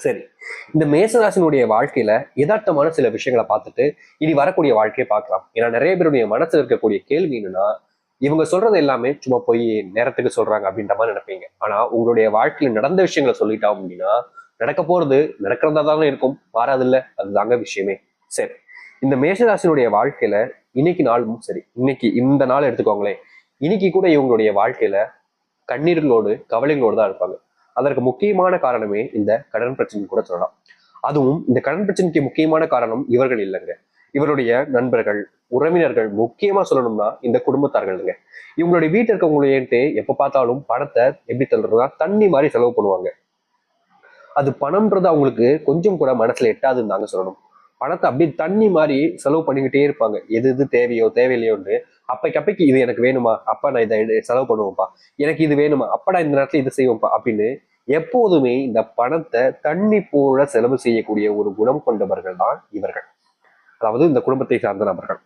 சரி. இந்த மேசராசினுடைய வாழ்க்கையில யதார்த்தமான சில விஷயங்களை பார்த்துட்டு இனி வரக்கூடிய வாழ்க்கையை பார்க்கலாம். ஏன்னா நிறைய பேருடைய மனசுல இருக்கக்கூடிய கேள்வி என்னன்னா இவங்க சொல்றது எல்லாமே சும்மா போய் நேரத்துக்கு சொல்றாங்க அப்படின்ற மாதிரி நினைப்பீங்க. ஆனா உங்களுடைய வாழ்க்கையில நடந்த விஷயங்களை சொல்லிட்டோம் அப்படின்னா நடக்க போறது நடக்கிறதா தானே இருக்கும். மாறாதில்ல அதுதாங்க விஷயமே. சரி. இந்த மேஷராசினுடைய வாழ்க்கையில இன்னைக்கு நாளும் சரி. இன்னைக்கு இந்த நாள் எடுத்துக்கோங்களேன். இன்னைக்கு கூட இவங்களுடைய வாழ்க்கையில கண்ணீர்களோடு கவலைகளோடு தான் இருப்பாங்க. அதற்கு முக்கியமான காரணமே இந்த கடன் பிரச்சனை கூட சொல்லலாம். அதுவும் இந்த கடன் பிரச்சனைக்கு முக்கியமான காரணம் இவர்கள் இல்லைங்க. இவருடைய நண்பர்கள் உறவினர்கள் முக்கியமா சொல்லணும்னா இந்த குடும்பத்தார்கள்ங்க. இவங்களுடைய வீட்டில் இருக்கவங்களையன்ட்டு எப்ப பார்த்தாலும் பணத்தை எப்படி தள்ளுறதுனா தண்ணி மாதிரி செலவு பண்ணுவாங்க. அது பணம்ன்றது அவங்களுக்கு கொஞ்சம் கூட மனசுல எட்டாதுன்னு தாங்க சொல்லணும். பணத்தை அப்படியே தண்ணி மாதிரி செலவு பண்ணிக்கிட்டே இருப்பாங்க. எது எது தேவையோ தேவையில்லையோன்னு அப்பைக்கு அப்பைக்கு இது எனக்கு வேணுமா? அப்பா நான் இதை செலவு பண்ணுவோம்ப்பா எனக்கு இது வேணுமா? அப்படா இந்த நேரத்துல இது செய்வோம்ப்பா அப்படின்னு எப்போதுமே இந்த பணத்தை தண்ணி போல செலவு செய்யக்கூடிய ஒரு குணம் கொண்டவர்கள் தான் இவர்கள். அதாவது இந்த குடும்பத்தை சார்ந்த நபர்கள்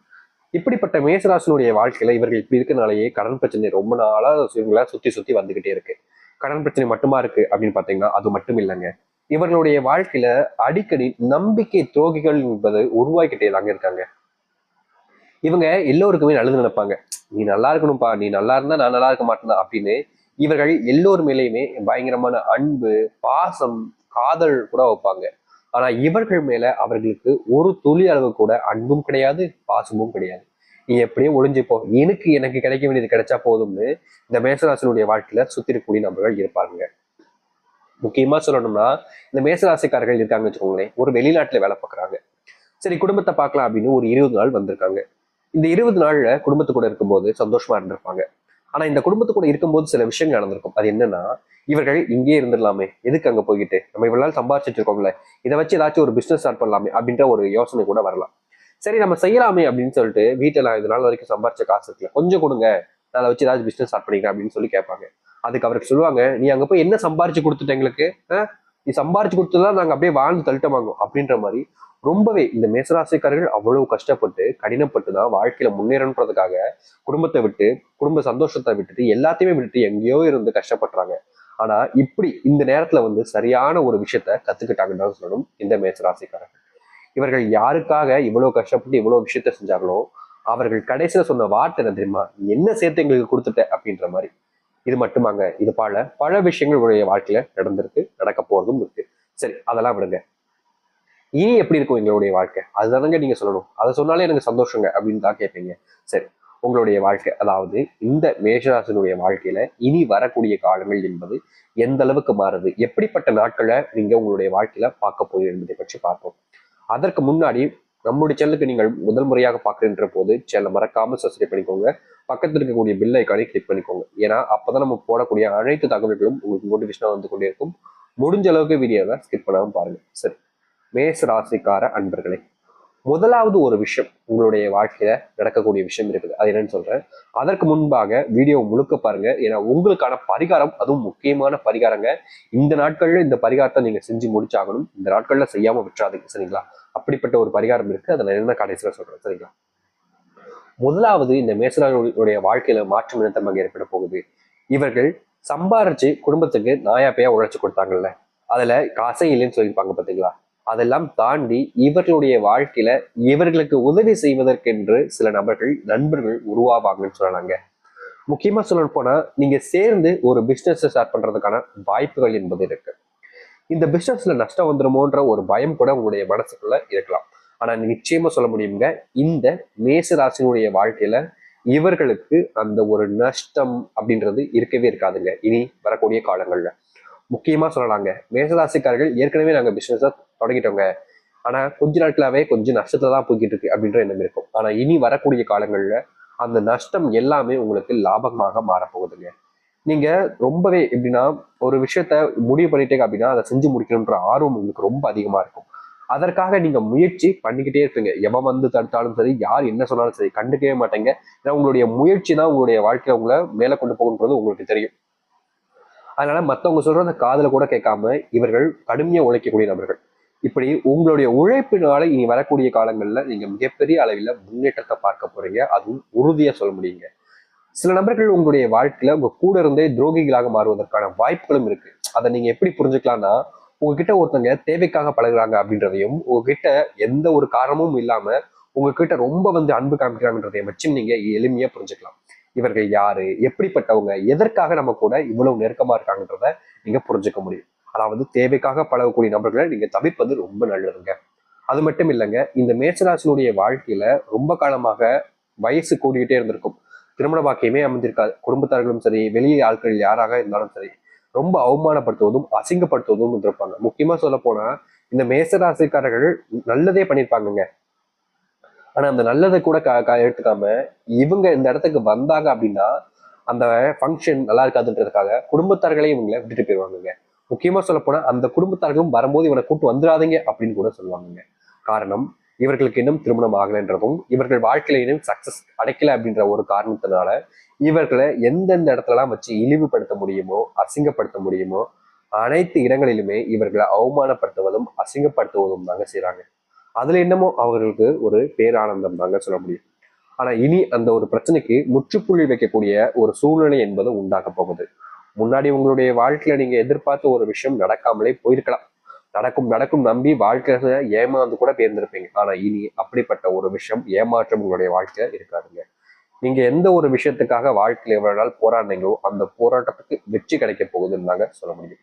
இப்படிப்பட்ட மேசராசனுடைய வாழ்க்கையில இவர்கள் இப்படி இருக்கனாலேயே கடன் பிரச்சனை ரொம்ப நாளா இவங்கள சுத்தி சுத்தி வந்துகிட்டே இருக்கு. கடன் பிரச்சனை மட்டுமா இருக்கு அப்படின்னு பாத்தீங்கன்னா அது மட்டும் இல்லைங்க. இவர்களுடைய வாழ்க்கையில அடிக்கடி நம்பிக்கை துரோகிகள் என்பது உருவாக்கிட்டே தாங்க இருக்காங்க. இவங்க எல்லோருக்குமே நல்லது நினைப்பாங்க. நீ நல்லா இருக்கணும்ப்பா நீ நல்லா இருந்தா நான் நல்லா இருக்க மாட்டேனா அப்படின்னு இவர்கள் எல்லோர் மேலேயுமே பயங்கரமான அன்பு பாசம் காதல் கூட வைப்பாங்க. ஆனா இவர்கள் மேல அவர்களுக்கு ஒரு துளி அளவு கூட அன்பும் கிடையாது பாசமும் கிடையாது. நீ எப்படியோ ஒளிஞ்சுப்போ எனக்கு எனக்கு கிடைக்க வேண்டியது கிடைச்சா போதும்னு இந்த மேசராசனுடைய வாழ்க்கையில சுத்தி இருக்கக்கூடிய நபர்கள் இருப்பாங்க. முக்கியமா சொல்லணும்னா இந்த மேசராசிக்காரர்கள் இருக்காங்கன்னு வச்சுக்கோங்களேன் ஒரு வெளிநாட்டுல வேலை பார்க்குறாங்க. சரி குடும்பத்தை பார்க்கலாம் அப்படின்னு ஒரு இருபது நாள் வந்திருக்காங்க. இந்த இருபது நாள்ல குடும்பத்து கூட இருக்கும்போது சந்தோஷமா இருந்திருப்பாங்க. ஆனா இந்த குடும்பத்து கூட இருக்கும்போது சில விஷயங்கள் நடந்திருக்கும். அது என்னன்னா இவர்கள் இங்கேயே இருந்துடலாமே. எதுக்கு அங்க போய்கிட்டு? நம்ம இவ்வளவு நாள் சம்பாரிச்சிட்டு இருக்கோம்ல. இதை வச்சு ஏதாச்சும் ஒரு பிசினஸ் ஸ்டார்ட் பண்ணலாமே அப்படின்ற ஒரு யோசனை கூட வரலாம். சரி நம்ம செய்யலாமே அப்படின்னு சொல்லிட்டு வீட்டில் நான் இது நாள் வரைக்கும் சம்பாரிச்ச காசு இருக்குல்ல கொஞ்சம் கொடுங்க. நான் அதை வச்சு ஏதாச்சும் பிசினஸ் ஸ்டார்ட் பண்ணிக்கிறேன் அப்படின்னு சொல்லி கேட்பாங்க. அதுக்கு அவருக்கு சொல்லுவாங்க நீ அங்க போய் என்ன சம்பாரிச்சு கொடுத்துட்ட எங்களுக்கு? நீ சம்பாரிச்சு கொடுத்ததான் நாங்க அப்படியே வாழ்ந்து தள்ளிட்டோமாங்க அப்படின்ற மாதிரி ரொம்பவே இந்த மேசராசிக்காரர்கள் அவ்வளவு கஷ்டப்பட்டு கடினப்பட்டு தான் வாழ்க்கையில முன்னேறணுன்றதுக்காக குடும்பத்தை விட்டு குடும்ப சந்தோஷத்தை விட்டுட்டு எல்லாத்தையுமே விட்டுட்டு எங்கேயோ இருந்து கஷ்டப்படுறாங்க. ஆனா இப்படி இந்த நேரத்துல வந்து சரியான ஒரு விஷயத்த கத்துக்கிட்டாங்கன்னு சொல்லணும் இந்த மேசராசிக்காரர்கள். இவர்கள் யாருக்காக இவ்வளவு கஷ்டப்பட்டு இவ்வளவு விஷயத்த செஞ்சாங்களோ அவர்கள் கடைசியில சொன்ன வார்த்தை என்ன தெரியுமா? என்ன சேர்த்து எங்களுக்கு கொடுத்துட்ட? அப்படின்ற மாதிரி. இது மட்டுமாங்க. இது பல பல விஷயங்கள் உங்களுடைய வாழ்க்கையில நடந்திருக்கு நடக்க போறதும் இருக்கு. சரி அதெல்லாம் விடுங்க. இனி எப்படி இருக்கும் எங்களுடைய வாழ்க்கை? அதுதானங்க நீங்க சொல்லணும். அதை சொன்னாலே எனக்கு சந்தோஷங்க அப்படின்னு தான் கேட்பீங்க. சரி உங்களுடைய வாழ்க்கை அதாவது இந்த மேஷராசனுடைய வாழ்க்கையில இனி வரக்கூடிய காலங்கள் என்பது எந்த அளவுக்கு மாறுது? எப்படிப்பட்ட நாட்களை நீங்க உங்களுடைய வாழ்க்கையில பார்க்க போய் என்பதை பற்றி பார்ப்போம். அதற்கு முன்னாடி நம்மளுடைய சேனலுக்கு நீங்கள் முதல் முறையாக பார்க்குறன்ற போது சேனலை மறக்காமல் சப்ஸ்கிரைப் பண்ணிக்கோங்க. பக்கத்தில் இருக்கக்கூடிய பில் ஐக்கானே கிளிக் பண்ணிக்கோங்க. ஏன்னா அப்போ தான் நம்ம போடக்கூடிய அனைத்து தகவல்களும் உங்களுக்கு நோட்டிஃபிகேஷனாக வந்து கொண்டே இருக்கும். முடிஞ்ச அளவுக்கு வீடியோவை ஸ்கிப் பண்ணாமல் பாருங்கள் சரி. மேஷ ராசிக்கார அன்பர்களே முதலாவது ஒரு விஷயம் உங்களுடைய வாழ்க்கையில நடக்கக்கூடிய விஷயம் இருக்குது. அது என்னன்னு சொல்றேன். அதற்கு முன்பாக வீடியோ முழுக்க பாருங்க. ஏன்னா உங்களுக்கான பரிகாரம் அதுவும் முக்கியமான பரிகாரங்க. இந்த நாட்கள்ல இந்த பரிகாரத்தை நீங்க செஞ்சு முடிச்சாகணும். இந்த நாட்கள்ல செய்யாம விட்டுறாதுங்க. சரிங்களா? அப்படிப்பட்ட ஒரு பரிகாரம் இருக்கு. அதை நான் என்ன கடைசியில் சொல்றேன். சரிங்களா? முதலாவது இந்த மேசராஜனுடைய வாழ்க்கையில மாற்றம் நிறுத்தமாக ஏற்பட போகுது. இவர்கள் சம்பாரிச்சு குடும்பத்துக்கு நாயாப்பையா உழைச்சி உழைச்சு கொடுத்தாங்கல்ல. அதுல காசே இல்லைன்னு சொல்லியிருப்பாங்க பாத்தீங்களா? அதெல்லாம் தாண்டி இவர்களுடைய வாழ்க்கையில இவர்களுக்கு உதவி செய்வதற்கென்று சில நபர்கள் நண்பர்கள் உருவாவாங்கன்னு சொல்லலாங்க. முக்கியமா சொல்ல போனா நீங்க சேர்ந்து ஒரு பிசினஸ் ஸ்டார்ட் பண்றதுக்கான வாய்ப்புகள் என்பது இருக்கு. இந்த பிசினஸ்ல நஷ்டம் வந்துருமோன்ற ஒரு பயம் கூட உங்களுடைய மனசுக்குள்ள இருக்கலாம். ஆனா நிச்சயமா சொல்ல முடியுங்க இந்த மேச ராசினுடைய வாழ்க்கையில இவர்களுக்கு அந்த ஒரு நஷ்டம் அப்படின்றது இருக்கவே இருக்காதுங்க. இனி வரக்கூடிய காலங்கள்ல. முக்கியமா சொல்லலாங்க மேசராசிக்காரர்கள் ஏற்கனவே நாங்க பிசினஸ் தொடங்கிட்டோங்க. ஆனா கொஞ்ச நாட்களாவே கொஞ்சம் நஷ்டத்துல தான் போய்கிட்டு இருக்கு அப்படின்ற எண்ணம் இருக்கும். ஆனா இனி வரக்கூடிய காலங்கள்ல அந்த நஷ்டம் எல்லாமே உங்களுக்கு லாபமாக மாறப்போகுதுங்க. நீங்க ரொம்பவே எப்படின்னா ஒரு விஷயத்த முடிவு பண்ணிட்டீங்க அப்படின்னா அதை செஞ்சு முடிக்கணுன்ற ஆர்வம் உங்களுக்கு ரொம்ப அதிகமா இருக்கும். அதற்காக நீங்க முயற்சி பண்ணிக்கிட்டே இருப்பீங்க. எவன் வந்து தடுத்தாலும் சரி யார் என்ன சொன்னாலும் சரி கண்டுக்கவே மாட்டேங்க. ஏன்னா உங்களுடைய முயற்சி தான் உங்களுடைய வாழ்க்கையை உங்களை மேலே கொண்டு போகுன்றது உங்களுக்கு தெரியும். அதனால மத்தவங்க சொல்றத காதுல கூட கேட்காம இவர்கள் கடுமையா உழைக்கக்கூடிய நபர்கள். இப்படி உங்களுடைய உழைப்பினால இனி வரக்கூடிய காலங்களில் நீங்கள் மிகப்பெரிய அளவில் முன்னேற்றத்தை பார்க்க போறீங்க. அதுவும் உறுதியாக சொல்ல முடியுங்க. சில நபர்கள் உங்களுடைய வாழ்க்கையில உங்க கூட இருந்தே துரோகிகளாக மாறுவதற்கான வாய்ப்புகளும் இருக்கு. அதை நீங்க எப்படி புரிஞ்சுக்கலாம்னா உங்ககிட்ட ஒருத்தங்க தேவைக்காக பழகுறாங்க அப்படின்றதையும் உங்ககிட்ட எந்த ஒரு காரணமும் இல்லாம உங்ககிட்ட ரொம்ப வந்து அன்பு காமிக்கிறாங்கன்றதையும் வச்சு நீங்க எளிமையா புரிஞ்சுக்கலாம். இவர்கள் யாரு? எப்படிப்பட்டவங்க? எதற்காக நம்ம கூட இவ்வளவு நெருக்கமா இருக்காங்கன்றத நீங்க புரிஞ்சுக்க முடியும். அதாவது தேவைக்காக பழகக்கூடிய நபர்களை நீங்க தவிர்ப்பது ரொம்ப நல்லதுங்க. அது மட்டும் இல்லைங்க இந்த மேசராசினுடைய வாழ்க்கையில ரொம்ப காலமாக வயசு கூடிக்கிட்டே இருந்திருக்கும். திருமண பாக்கியமே அமைந்திருக்காது. குடும்பத்தார்களும் சரி வெளியே ஆட்கள் யாராக இருந்தாலும் சரி ரொம்ப அவமானப்படுத்துவதும் அசிங்கப்படுத்துவதும் இருந்திருப்பாங்க. முக்கியமா சொல்ல போனா இந்த மேசராசிக்காரர்கள் நல்லதே பண்ணியிருப்பாங்கங்க ஆனா அந்த நல்லதை கூட க க- எடுத்துக்காம இவங்க இந்த இடத்துக்கு வந்தாங்க அப்படின்னா அந்த ஃபங்க்ஷன் நல்லா இருக்காதுன்றதுக்காக குடும்பத்தார்களையும் இவங்களை விட்டுட்டு போயிடுவாங்கங்க முக்கியமா சொல்ல போனா அந்த குடும்பத்தார்களும் வரும்போது இவனை கூட்டு வந்துடாதீங்க அப்படின்னு கூட சொல்லுவாங்க காரணம் இவர்களுக்கு இன்னும் திருமணம் ஆகலைன்றதும் இவர்கள் வாழ்க்கையில இன்னும் சக்சஸ் அடைக்கல அப்படின்ற ஒரு காரணத்தினால இவர்களை எந்தெந்த இடத்துலலாம் வச்சு இழிவுபடுத்த முடியுமோ அசிங்கப்படுத்த முடியுமோ அனைத்து இடங்களிலுமே இவர்களை அவமானப்படுத்துவதும் அசிங்கப்படுத்துவதும் தாங்க செய்யறாங்க அதுல என்னமோ அவர்களுக்கு ஒரு பேரானந்தம் தாங்க சொல்ல முடியும். ஆனா இனி அந்த ஒரு பிரச்சனைக்கு முற்றுப்புள்ளி வைக்கக்கூடிய ஒரு சூழ்நிலை என்பது உண்டாக போகுது. முன்னாடி உங்களுடைய வாழ்க்கையில நீங்க எதிர்பார்த்த ஒரு விஷயம் நடக்காமலே போயிருக்கலாம். நடக்கும் நடக்கும் நம்பி வாழ்க்கையில ஏமாந்து கூட பேர்ந்திருப்பீங்க ஆனா இனி அப்படிப்பட்ட ஒரு விஷயம் ஏமாற்றம் உங்களுடைய வாழ்க்கையில இருக்காதுங்க. நீங்க எந்த ஒரு விஷயத்துக்காக வாழ்க்கையில எவ்வளவு நாள் போராடினீங்களோ அந்த போராட்டத்துக்கு வெற்றி கிடைக்க போகுதுன்னு தாங்க சொல்ல முடியும்.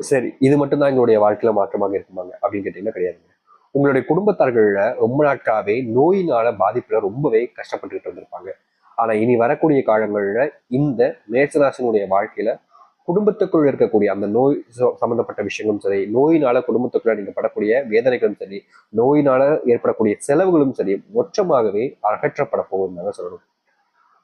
சரி இது மட்டும்தான் எங்களுடைய வாழ்க்கையில மாற்றமாக இருக்குமாங்க? அப்படின்னு கேட்டீங்கன்னா கிடையாதுங்க. உங்களுடைய குடும்பத்தார்கள்ல ரொம்ப நாட்களாவே நோயினால பாதிப்புல ரொம்பவே கஷ்டப்பட்டுக்கிட்டு வந்திருப்பாங்க ஆனால் இனி வரக்கூடிய காலங்களில் இந்த மேசராசனுடைய வாழ்க்கையில குடும்பத்துக்குள் இருக்கக்கூடிய அந்த நோய் ச- விஷயங்களும் சரி நோயினால குடும்பத்துக்குள்ள நீங்க படக்கூடிய வேதனைகளும் சரி நோயினால ஏற்படக்கூடிய செலவுகளும் சரி மொத்தமாகவே அகற்றப்பட போகுதுன்னு சொல்லணும்.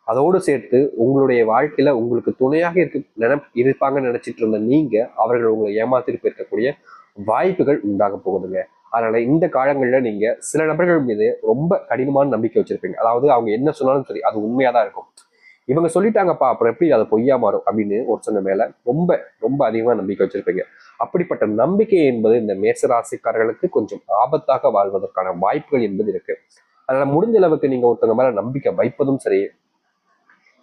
அதோடு சேர்த்து உங்களுடைய வாழ்க்கையில உங்களுக்கு துணையாக இருக்க நினை இருப்பாங்கன்னு நினைச்சிட்டு இருந்த நீங்க அவர்கள் உங்களை ஏமாத்திருப்பு இருக்கக்கூடிய வாய்ப்புகள் உண்டாக போகுதுங்க. அதனால இந்த காலங்கள்ல நீங்க சில நபர்கள் மீது ரொம்ப கடினமான நம்பிக்கை வச்சிருப்பீங்க. அதாவது அவங்க என்ன சொன்னாலும் சரி அது உண்மையா தான் இருக்கும். இவங்க சொல்லிட்டாங்கப்பா அப்புறம் எப்படி அது பொய்யா மாறும் அப்படின்னு ஒரு சொன்ன மேல ரொம்ப ரொம்ப அதிகமா நம்பிக்கை வச்சிருப்பீங்க. அப்படிப்பட்ட நம்பிக்கை என்பது இந்த மேசராசிக்காரர்களுக்கு கொஞ்சம் ஆபத்தாக வாழ்வதற்கான வாய்ப்புகள் என்பது இருக்கு. அதனால முடிஞ்ச அளவுக்கு நீங்க ஒருத்தவங்க மேல நம்பிக்கை வைப்பதும் சரி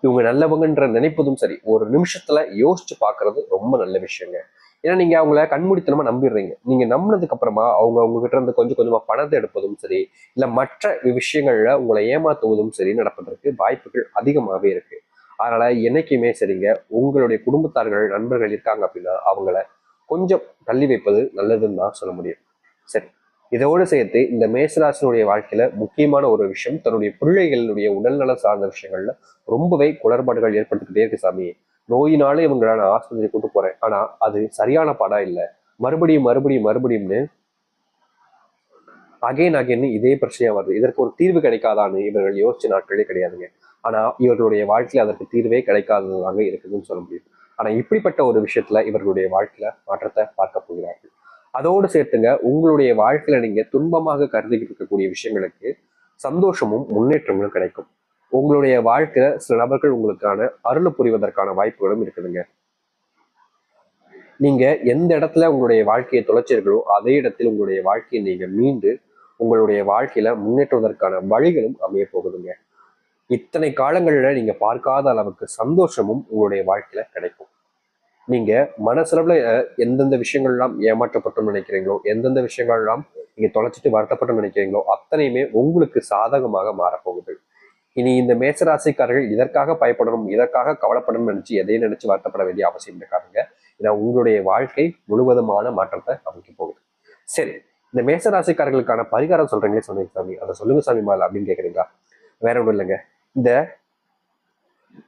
இவங்க நல்லவங்கன்ற நினைப்பதும் சரி ஒரு நிமிஷத்துல யோசிச்சு பாக்குறது ரொம்ப நல்ல விஷயங்க. ஏன்னா நீங்க அவங்கள கண்மூடித்தனமா நம்பிடுறீங்க. நீங்க நம்பினதுக்கு அப்புறமா அவங்க உங்ககிட்ட இருந்து கொஞ்சம் கொஞ்சமா பணத்தை எடுப்பதும் சரி இல்ல மற்ற விஷயங்கள்ல உங்களை ஏமாத்துவதும் சரி நடப்பதற்கு வாய்ப்புகள் அதிகமாகவே இருக்கு. அதனால என்னைக்குமே சரிங்க உங்களுடைய குடும்பத்தார்கள் நண்பர்கள் இருக்காங்க அப்படின்னா அவங்கள கொஞ்சம் தள்ளி வைப்பது நல்லதுன்னு தான் சொல்ல முடியும். சரி இதோடு சேர்த்து இந்த மேசராசினுடைய வாழ்க்கையில முக்கியமான ஒரு விஷயம் தன்னுடைய பிள்ளைகளுடைய உடல்நலம் சார்ந்த விஷயங்கள்ல ரொம்பவே குளறுபாடுகள் ஏற்பட்டுக்கிட்டே இருக்கு சாமி. நோயினாலே இவங்களை நான் ஆஸ்பத்திரி கூட்டு போறேன். ஆனா அது சரியான பாடா இல்ல. மறுபடியும் மறுபடியும் மறுபடியும்னு அகைன் அகைன்னு இதே பிரச்சனையா வருது. இதற்கு ஒரு தீர்வு கிடைக்காதான்னு இவர்கள் யோசிச்ச நாட்களே கிடையாதுங்க. ஆனா இவர்களுடைய வாழ்க்கையில அதற்கு தீர்வே கிடைக்காததாக இருக்குதுன்னு சொல்ல முடியும். ஆனா இப்படிப்பட்ட ஒரு விஷயத்துல இவர்களுடைய வாழ்க்கையில மாற்றத்தை பார்க்க போகிறார்கள். அதோடு சேர்த்துங்க உங்களுடைய வாழ்க்கையில நீங்க துன்பமாக கருதிக்கிட்டு இருக்கக்கூடிய விஷயங்களுக்கு சந்தோஷமும் முன்னேற்றங்களும் கிடைக்கும். உங்களுடைய வாழ்க்கையில சில நபர்கள் உங்களுக்கான அருள் புரிவதற்கான வாய்ப்புகளும் இருக்குதுங்க. நீங்க எந்த இடத்துல உங்களுடைய வாழ்க்கையை தொலைச்சீர்களோ அதே இடத்தில் உங்களுடைய வாழ்க்கையை நீங்க மீண்டு உங்களுடைய வாழ்க்கையில முன்னேற்றுவதற்கான வழிகளும் அமைய போகுதுங்க. இத்தனை காலங்களில் நீங்க பார்க்காத அளவுக்கு சந்தோஷமும் உங்களுடைய வாழ்க்கையில கிடைக்கும். நீங்க மனசளவுல எந்தெந்த விஷயங்கள்லாம் ஏமாற்றப்பட்டோம்னு நினைக்கிறீங்களோ எந்தெந்த விஷயங்கள்லாம் நீங்க தொலைச்சிட்டு வருத்தப்பட்டு நினைக்கிறீங்களோ அத்தனையுமே உங்களுக்கு சாதகமாக மாறப்போகுது இனி இந்த மேசராசிக்காரர்கள் இதற்காக பயப்படணும் இதற்காக கவலைப்படணும்னு நினைச்சு எதையும் நினைச்சு வருத்தப்பட வேண்டிய அவசியம் இருக்காருங்க ஏன்னா உங்களுடைய வாழ்க்கை முழுவதுமான மாற்றத்தை அமைக்க போகுது. சரி இந்த மேசராசிக்காரர்களுக்கான பரிகாரம் சொல்றீங்களே சொன்னீங்க சாமி. அதை சொல்லுங்க சாமி மேல அப்படின்னு கேக்குறீங்களா? வேற ஒன்றும் இல்லைங்க. இந்த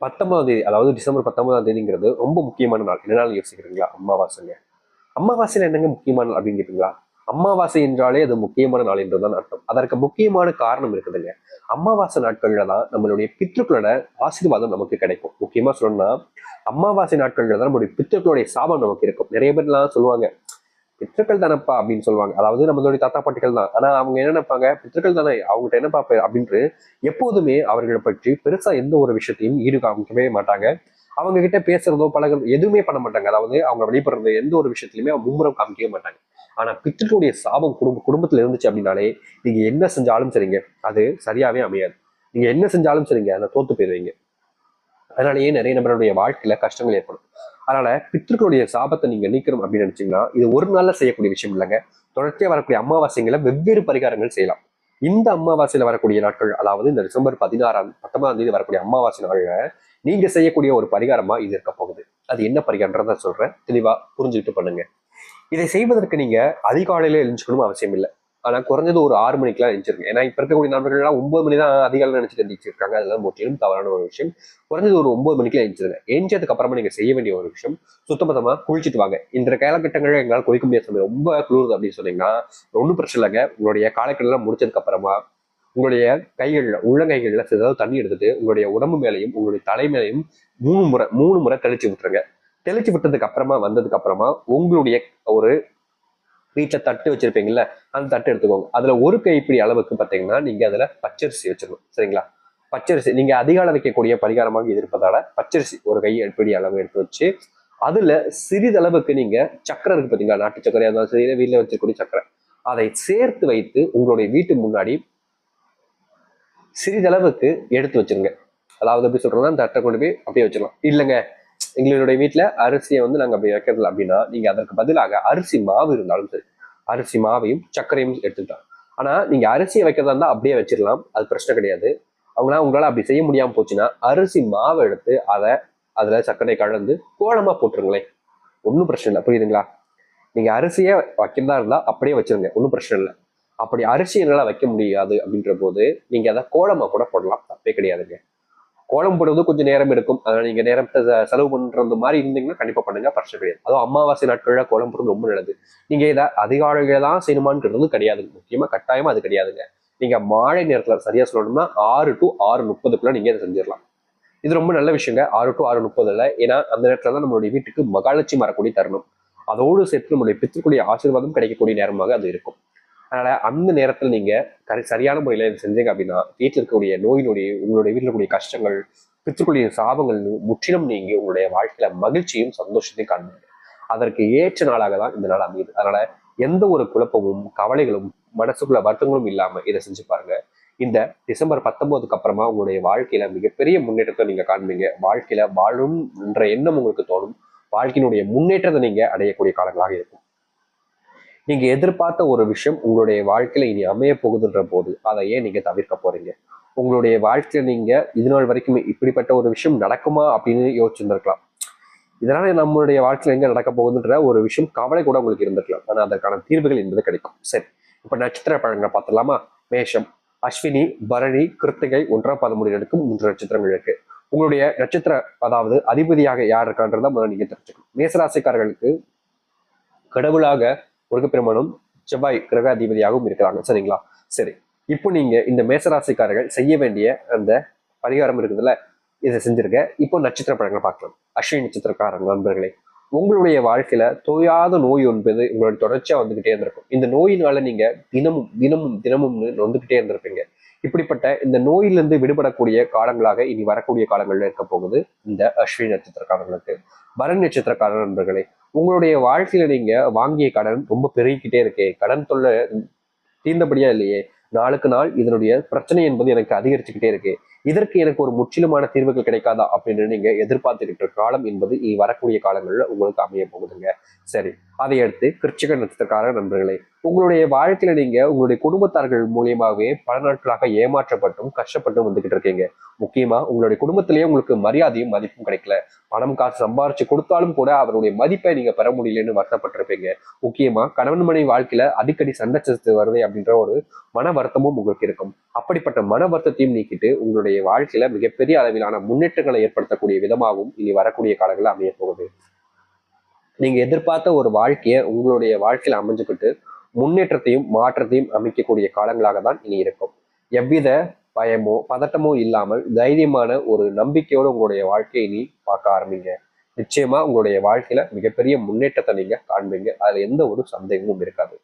பத்தொன்பதாம் தேதி அதாவது டிசம்பர் பத்தொன்பதாம் தேதிங்கிறது ரொம்ப முக்கியமான நாள். என்ன நாள் யோசிக்கிறீங்களா? அமாவாசைங்க. அமாவாசையில் என்னங்க முக்கியமான நாள் அப்படின்னு கேட்டீங்களா அமாவாசை என்றாலே அது முக்கியமான நாள் என்றுதான் அர்த்தம். அதற்கு முக்கியமான காரணம் இருக்குதுங்க. அமாவாசை நாட்கள்ல தான் நம்மளுடைய பித்ருக்களோட ஆசீர்வாதம் நமக்கு கிடைக்கும். முக்கியமா சொல்லணும்னா அமாவாசை நாட்கள்ல தான் நம்மளுடைய பித்ருக்களுடைய சாபம் நமக்கு இருக்கும். நிறைய பேர்லாம் சொல்லுவாங்க பித்ருக்கள் தானப்பா அப்படின்னு சொல்லுவாங்க. அதாவது நம்மளுடைய தாத்தா பாட்டிகள் தான். ஆனா அவங்க என்ன நினைப்பாங்க? பித்ருக்கள் தானே அவங்ககிட்ட என்ன பாப்ப? அப்படின்ட்டு எப்போதுமே அவர்களை பற்றி பெருசா எந்த ஒரு விஷயத்தையும் ஈடு காமிக்கவே மாட்டாங்க. அவங்க கிட்ட பேசுறதோ பழகுறதோ எதுவுமே பண்ண மாட்டாங்க. அதாவது அவங்க வெளிப்படுறது எந்த ஒரு விஷயத்திலுமே அவங்க மும்முரம் காமிக்கவே மாட்டாங்க. ஆனா பித்ருக்களுடைய சாபம் குடும்ப குடும்பத்துல இருந்துச்சு அப்படின்னாலே நீங்க என்ன செஞ்சாலும் சரிங்க. அது சரியாவே அமையாது. நீங்க என்ன செஞ்சாலும் சரிங்க அதை தோத்து போயிடுவீங்க. அதனாலேயே நிறைய நபருடைய வாழ்க்கையில கஷ்டங்கள் ஏற்படும். அதனால பித்ருக்களுடைய சாபத்தை நீங்க நீக்கணும் அப்படின்னு நினைச்சீங்கன்னா இது ஒரு நாள்ல செய்யக்கூடிய விஷயம் இல்லைங்க. தொடர்ச்சியா வரக்கூடிய அமாவாசைகளை வெவ்வேறு பரிகாரங்கள் செய்யலாம். இந்த அமாவாசையில வரக்கூடிய நாட்கள் அதாவது இந்த டிசம்பர் பதினாறாம் பத்தொன்பதாம் தேதி வரக்கூடிய அமாவாசை நாள்ல நீங்க செய்யக்கூடிய ஒரு பரிகாரமா இது இருக்க போகுது. அது என்ன பரிகாரன்றத சொல்றேன். தெளிவா புரிஞ்சுக்கிட்டு பண்ணுங்க. இதை செய்வதற்கு நீங்க அதிகாலையில எழுஞ்சுக்கணும் அவசியம் இல்லை. ஆனா குறைஞ்சது ஒரு ஆறு மணிக்கெல்லாம் நினைச்சிருங்க ஏன்னா இப்ப இருக்கக்கூடிய நண்பர்கள் எல்லாம் ஒன்பது மணி தான் அதிகாலம் நினைச்சிட்டு எழுந்திருக்காங்க அதெல்லாம் முற்றிலும் தவறான ஒரு விஷயம். குறைஞ்சது ஒரு ஒன்பது மணிக்கு எழுந்திருங்க. எழுந்ததுக்கு அப்புறமா நீங்க செய்ய வேண்டிய ஒரு விஷயம் சுத்தமத்தமா குளிச்சுட்டு வாங்க. இந்த காலகட்டங்களில் எங்களால் குளிக்க முடியாது சமயம் ரொம்ப குளிருது அப்படின்னு சொன்னீங்கன்னா ஒன்றும் பிரச்சனை இல்லைங்க. உங்களுடைய காலக்கட்டெல்லாம் முடிச்சதுக்கு அப்புறமா உங்களுடைய கைகள்ல உள்ளங்கைகள்ல சிறிதளவு தண்ணி எடுத்துட்டு உங்களுடைய உடம்பு மேலையும் உங்களுடைய தலை மேலையும் மூணு முறை மூணு முறை தெளிச்சு விட்டுருங்க தெளிச்சு விட்டதுக்கு அப்புறமா வந்ததுக்கு அப்புறமா உங்களுடைய ஒரு வீட்டில் தட்டு வச்சிருப்பீங்கல்ல அந்த தட்டு எடுத்துக்கோங்க. அதுல ஒரு கைப்பிடி அளவுக்கு பார்த்தீங்கன்னா நீங்க அதுல பச்சரிசி வச்சிடணும் சரிங்களா? பச்சரிசி நீங்க அதிகாலம் வைக்கக்கூடிய பரிகாரமாக இது இருப்பதால பச்சரிசி ஒரு கை பிடி அளவு எடுத்து வச்சு அதுல சிறிதளவுக்கு நீங்க சக்கரை இருக்கு பார்த்தீங்களா நாட்டு சக்கரையா இருந்தாலும் சரி வீட்டில் வச்சிருக்கக்கூடிய சக்கரை. அதை சேர்த்து வைத்து உங்களுடைய வீட்டு முன்னாடி சிறிதளவுக்கு எடுத்து வச்சிருங்க. அதாவது எப்படி சொல்றோம்னா அந்த தட்டை கொண்டு போய் அப்படியே வச்சிடலாம். இல்லைங்க எங்களுடைய வீட்டில் அரிசியை வந்து நாங்கள் அப்படி வைக்கிறது அப்படின்னா நீங்க அதற்கு பதிலாக அரிசி மாவு இருந்தாலும் சரி அரிசி மாவையும் சர்க்கரையும் எடுத்துக்கிட்டோம் ஆனா நீங்க அரிசியை வைக்கிறதா இருந்தால் அப்படியே வச்சிடலாம். அது பிரச்சனை கிடையாது. அவங்களாம் உங்களால் அப்படி செய்ய முடியாமல் போச்சுன்னா அரிசி மாவை எடுத்து அதை அதில் சர்க்கரை கலந்து கோலமாக போட்டுருங்களேன். ஒன்றும் பிரச்சனை இல்லை. புரியுதுங்களா? நீங்க அரிசியை வைக்கிறதா இருந்தால் அப்படியே வச்சிருங்க. ஒன்றும் பிரச்சனை இல்லை. அப்படி அரிசி என்னால் வைக்க முடியாது அப்படின்ற போது நீங்கள் அதை கோலமாக கூட போடலாம். தப்பே கிடையாதுங்க. கோலம் போடுறது கொஞ்சம் நேரம் எடுக்கும். அதனால நீங்க நேரத்தை செலவு பண்ணுறது மாதிரி இருந்தீங்கன்னா கண்டிப்பா பண்ணுங்க. பிரச்சனை கிடையாது. அதுவும் அமாவாசை நாட்கள்ல கோலம் போடுறது ரொம்ப நல்லது. நீங்க இதை அதிகாலையில தான் செய்யணுமான்றது கிடையாது. முக்கியமா கட்டாயமா அது கிடையாதுங்க. நீங்க மாலை நேரத்துல சரியா சொல்லணும்னா ஆறு டு ஆறு முப்பதுக்குள்ள நீங்க இதை செஞ்சிடலாம். இது ரொம்ப நல்ல விஷயங்க. ஆறு டு ஆறு முப்பதுல ஏன்னா அந்த நேரத்துல தான் நம்மளுடைய வீட்டுக்கு மகாலட்சுமி வரக்கூடிய தருணம். அதோடு சேர்த்து நம்மளுடைய பித்திருக்குடைய ஆசீர்வாதம் கிடைக்கக்கூடிய நேரமாக அது இருக்கும். அதனால அந்த நேரத்தில் நீங்க சரியான முறையில் செஞ்சீங்க அப்படின்னா வீட்டில் இருக்கக்கூடிய நோயினுடைய உங்களுடைய வீட்டில் இருக்கக்கூடிய கஷ்டங்கள் பித்திருக்குடைய சாபங்கள் முற்றிலும் நீங்க உங்களுடைய வாழ்க்கையில மகிழ்ச்சியும் சந்தோஷத்தையும் காண்பீங்க அதற்கு ஏற்ற நாளாக தான் இந்த நாள் அமையுது. அதனால எந்த ஒரு குழப்பமும் கவலைகளும் மனசுக்குள்ள வருத்தங்களும் இல்லாம இதை செஞ்சு பாருங்க. இந்த டிசம்பர் பத்தொன்பதுக்கு அப்புறமா உங்களுடைய வாழ்க்கையில மிகப்பெரிய முன்னேற்றத்தை நீங்க காண்பீங்க. வாழ்க்கையில வாழும் என்ற எண்ணம் உங்களுக்கு தோணும். வாழ்க்கையினுடைய முன்னேற்றத்தை நீங்க அடையக்கூடிய காலங்களாக இருக்கும். நீங்க எதிர்பார்த்த ஒரு விஷயம் உங்களுடைய வாழ்க்கையில இனி அமைய போகுதுன்ற போது அதை ஏன் நீங்க தவிர்க்க போறீங்க? உங்களுடைய வாழ்க்கையில நீங்க இது நாள் வரைக்கும் இப்படிப்பட்ட ஒரு விஷயம் நடக்குமா அப்படின்னு யோசிச்சிருந்திருக்கலாம். இதனால நம்மளுடைய வாழ்க்கையில எங்க நடக்க போகுதுன்ற ஒரு விஷயம் கவலை கூட உங்களுக்கு இருந்திருக்கலாம். ஆனா அதற்கான தீர்வுகள் என்பது கிடைக்கும். சரி இப்ப நட்சத்திர பழங்களை பார்த்துடலாமா? மேஷம் அஸ்வினி பரணி கிருத்திகை ஒன்றாம் பதமுடி எடுக்கும் மூன்று நட்சத்திரங்கள் இருக்கு. உங்களுடைய நட்சத்திர அதாவது அதிபதியாக யார் இருக்கான்றத முதல்ல நீங்க தெரிஞ்சுக்கணும். மேசராசிக்காரர்களுக்கு கடவுளாக முருகப்பெருமானும் செவ்வாய் கிரக அதிபதியாகவும் இருக்கிறாங்க. சரிங்களா? சரி. இப்போ நீங்க இந்த மேசராசிக்காரர்கள் செய்ய வேண்டிய அந்த பரிகாரம் இருக்குதுல்ல இதை செஞ்சிருக்க இப்போ நட்சத்திர பழங்களை பார்க்கலாம். அஸ்வினி நட்சத்திரக்காரங்க நண்பர்களே உங்களுடைய வாழ்க்கையில தொயாத நோய் என்பது உங்களுடைய தொடர்ச்சியா வந்துகிட்டே இருந்திருக்கும். இந்த நோயினால நீங்க தினமும் தினமும் தினமும்னு நொந்துகிட்டே இருந்திருப்பீங்க. இப்படிப்பட்ட இந்த நோயிலிருந்து விடுபடக்கூடிய காலங்களாக இனி வரக்கூடிய காலங்கள்ல இருக்க போகுது இந்த அஸ்வினி நட்சத்திரக்காரர்களுக்கு. பரண் நட்சத்திரக்காரர் நண்பர்களே உங்களுடைய வாழ்க்கையில நீங்க வாங்கிய கடன் ரொம்ப பெருகிக்கிட்டே இருக்கே. கடன் தொல்லை தீர்ந்தபடியா இல்லையே. நாளுக்கு நாள் இதனுடைய பிரச்சனை என்பது எனக்கு அதிகரிச்சுக்கிட்டே இருக்கு. இதற்கு எனக்கு ஒரு முற்றிலுமான தீர்வுகள் கிடைக்காதா அப்படின்னு நீங்க எதிர்பார்த்துக்கிட்டு காலம் என்பது இனி வரக்கூடிய காலங்களில் உங்களுக்கு அமைய போகுதுங்க. சரி அதை அடுத்து கிருச்சிக நட்சத்திரக்கார நண்பர்களே உங்களுடைய வாழ்க்கையில நீங்க உங்களுடைய குடும்பத்தார்கள் மூலியமாகவே பல நாட்களாக ஏமாற்றப்பட்டும் கஷ்டப்பட்டும் வந்துகிட்டு இருக்கீங்க. முக்கியமா உங்களுடைய குடும்பத்திலேயே உங்களுக்கு மரியாதையும் மதிப்பும் கிடைக்கல. பணம் காசு சம்பாரிச்சு கொடுத்தாலும் கூட அவருடைய மதிப்பை நீங்க பெற முடியலன்னு வருத்தப்பட்டிருப்பீங்க. முக்கியமா கணவன் மனைவி வாழ்க்கையில அடிக்கடி சண்டை சேர்த்து வருது அப்படின்ற ஒரு மன வருத்தமும் உங்களுக்கு இருக்கும். அப்படிப்பட்ட மன வருத்தத்தையும் நீக்கிட்டு உங்களுடைய வாழ்க்கையில மிகப்பெரிய அளவிலான முன்னேற்றங்களை ஏற்படுத்தக்கூடிய விதமாகவும் இனி வரக்கூடிய காலங்களில் அமைய போகுது. நீங்க எதிர்பார்த்த ஒரு வாழ்க்கையை உங்களுடைய வாழ்க்கையில அமைஞ்சுக்கிட்டு முன்னேற்றத்தையும் மாற்றத்தையும் அமைக்கக்கூடிய காலங்களாக தான் இனி இருக்கும். எவ்வித பயமோ பதட்டமோ இல்லாமல் தைரியமான ஒரு நம்பிக்கையோடு உங்களுடைய வாழ்க்கையை நீ பார்க்க ஆரம்பிங்க. நிச்சயமா உங்களுடைய வாழ்க்கையில மிகப்பெரிய முன்னேற்றத்தை நீங்க காண்பீங்க. அதுல எந்த ஒரு சந்தேகமும் இருக்காது.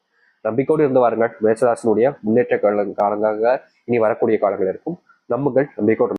நம்பிக்கையோடு இருந்து வாருங்கள். மேசராசனுடைய முன்னேற்ற கால காலங்களாக இனி வரக்கூடிய காலங்கள் இருக்கும். நம்புங்கள். நம்பிக்கோட்டம்